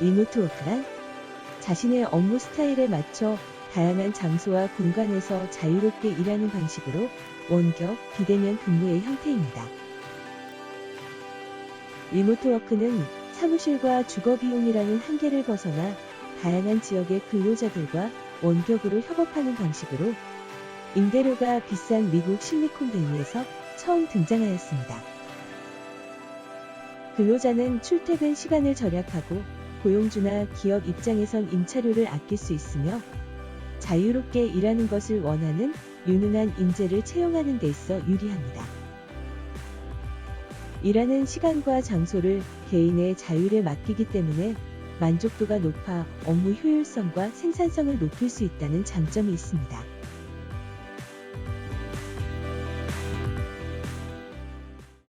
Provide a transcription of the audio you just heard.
리모트 워크란 자신의 업무 스타일에 맞춰 다양한 장소와 공간에서 자유롭게 일하는 방식으로 원격, 비대면 근무의 형태입니다. 리모트 워크는 사무실과 주거 비용이라는 한계를 벗어나 다양한 지역의 근로자들과 원격으로 협업하는 방식으로 임대료가 비싼 미국 실리콘밸리에서 처음 등장하였습니다. 근로자는 출퇴근 시간을 절약하고 고용주나 기업 입장에선 임차료를 아낄 수 있으며 자유롭게 일하는 것을 원하는 유능한 인재를 채용하는 데 있어 유리합니다. 일하는 시간과 장소를 개인의 자율에 맡기기 때문에 만족도가 높아 업무 효율성과 생산성을 높일 수 있다는 장점이 있습니다.